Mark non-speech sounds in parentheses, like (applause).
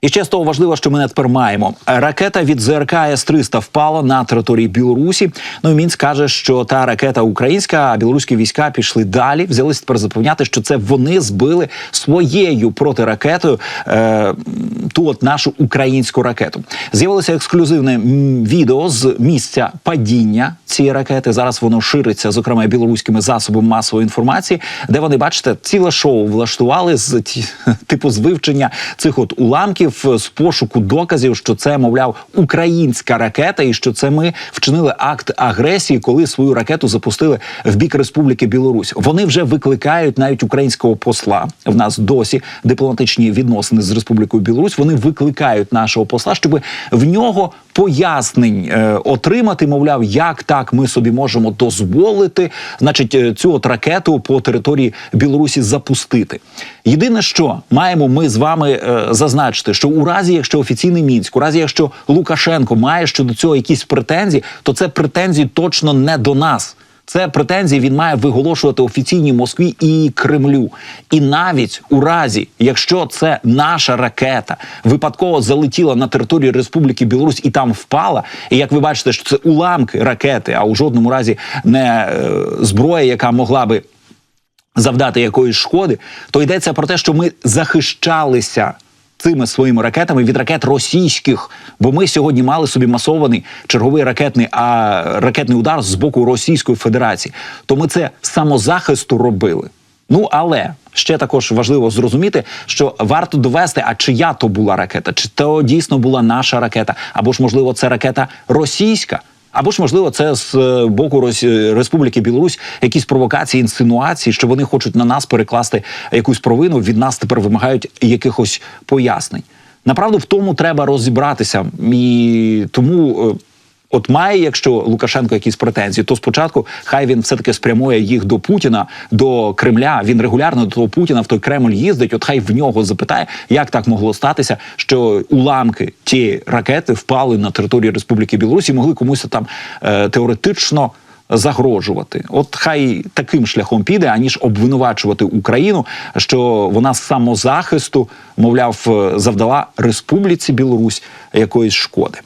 І ще з того важливо, що ми не тепер маємо. Ракета від ЗРК С-300 впала на території Білорусі. Ну і Мінськ каже, що та ракета українська, а білоруські війська пішли далі. Взялися тепер запевняти, що це вони збили своєю протиракетою е, ту от нашу українську ракету. З'явилося ексклюзивне відео з місця падіння цієї ракети. Зараз воно шириться, зокрема білоруськими засобами масової інформації, де вони бачите, ціле шоу влаштували з ті- (laughs) типу з вивчення цих от уламків з пошуку доказів, що це мовляв українська ракета, і що це ми вчинили акт агресії, коли свою ракету запустили в бік Республіки Білорусь. Вони вже викликають навіть українського посла. В нас досі дипломатичні відносини з Республікою Білорусь. Вони викликають нашого посла, щоб в нього пояснень е, отримати, мовляв, як так ми собі можемо дозволити, значить, е, цю от ракету по території Білорусі запустити. Єдине, що маємо ми з вами е, зазначити, що у разі, якщо офіційний мінськ, у разі, якщо Лукашенко має щодо цього якісь претензії, то це претензії точно не до нас. Це претензії він має виголошувати офіційній Москві і Кремлю. І навіть у разі, якщо це наша ракета випадково залетіла на територію Республіки Білорусь і там впала, і як ви бачите, що це уламки ракети, а у жодному разі не е, зброя, яка могла би завдати якоїсь шкоди, то йдеться про те, що ми захищалися. Цими своїми ракетами від ракет російських, бо ми сьогодні мали собі масований черговий ракетний а ракетний удар з боку Російської Федерації. То ми це самозахисту робили. Ну але ще також важливо зрозуміти, що варто довести, а чия то була ракета, чи то дійсно була наша ракета, або ж можливо це ракета російська. Або ж можливо, це з е, боку. Республіки Білорусь якісь провокації, інсинуації, що вони хочуть на нас перекласти якусь провину. Від нас тепер вимагають якихось пояснень. Направду в тому треба розібратися, і тому. От має, якщо Лукашенко якісь претензії, то спочатку хай він все таки спрямує їх до Путіна, до Кремля. Він регулярно до того Путіна в той Кремль їздить. От хай в нього запитає, як так могло статися, що уламки ті ракети впали на територію Республіки Білорусь і могли комусь там е, теоретично. Загрожувати, от хай таким шляхом піде, аніж обвинувачувати Україну, що вона з самозахисту, мовляв, е, завдала Республіці Білорусь якоїсь шкоди.